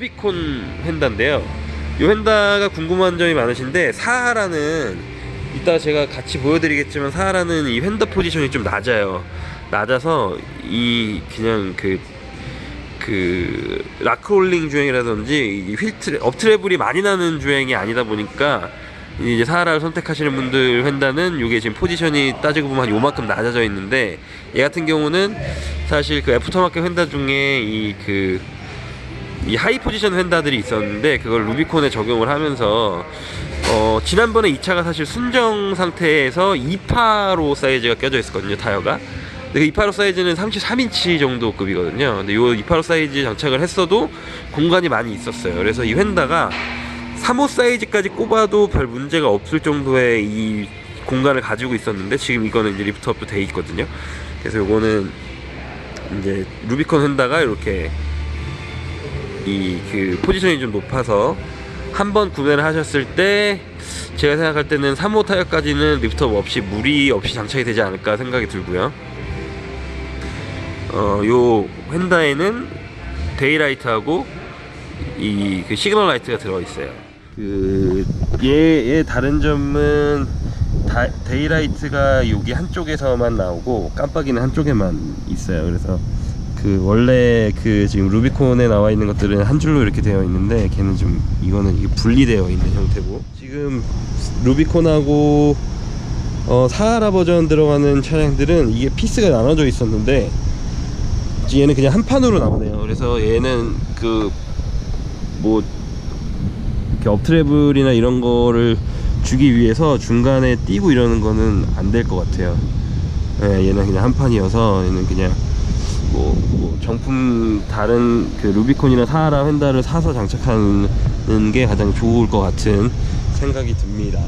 루비콘 휀다인데요. 이 휀다가 궁금한 점이 많으신데 사하라는 이따 제가 같이 보여드리겠지만 사하라는 이 휀다 포지션이 좀 낮아요. 낮아서 이 그냥 그 그 라크롤링 주행이라든지 이 휠트 업트래블이 많이 나는 주행이 아니다 보니까 이제 사하라를 선택하시는 분들 횡단은 이게 지금 포지션이 따지고 보면 한 요만큼 낮아져 있는데 얘 같은 경우는 사실 그 애프터마켓 횡단 중에 이그 이 하이 포지션 횡다들이 있었는데 그걸 루비콘에 적용을 하면서 어 지난번에 이 차가 사실 순정 상태에서 2파로 사이즈가 껴져 있었거든요 타이어가 근데 그285 사이즈는 33인치 정도 급이거든요. 근데 요285 사이즈 장착을 했어도 공간이 많이 있었어요. 그래서 이 휀다가 35 사이즈까지 꼽아도 별 문제가 없을 정도의 이 공간을 가지고 있었는데 지금 이거는 이제 리프트업도 돼 있거든요. 그래서 요거는 이제 루비콘 휀다가 이렇게 이 그 포지션이 좀 높아서 한 번 구매를 하셨을 때 제가 생각할 때는 3호 타이어까지는 리프트업 없이 무리 없이 장착이 되지 않을까 생각이 들고요. 어, 요 휀다에는 데이라이트하고 이 그 시그널 라이트가 들어 있어요. 그 얘의 다른 점은 다, 데이라이트가 여기 한쪽에서만 나오고 깜빡이는 한쪽에만 있어요. 그래서 그 원래 그 지금 루비콘에 나와 있는 것들은 한 줄로 이렇게 되어 있는데 걔는 좀 이거는 이게 분리되어 있는 형태고 지금 루비콘하고 어, 사하라 버전 들어가는 차량들은 이게 피스가 나눠져 있었는데 얘는 그냥 한 판으로 나오네요. 그래서 얘는 그 뭐 이렇게 업트래블이나 이런 거를 주기 위해서 중간에 띄고 이러는 거는 안 될 것 같아요. 예, 얘는 그냥 한 판이어서 얘는 그냥 뭐, 뭐 정품 다른 그 루비콘이나 사하라 휀다를 사서 장착하는 게 가장 좋을 것 같은 생각이 듭니다.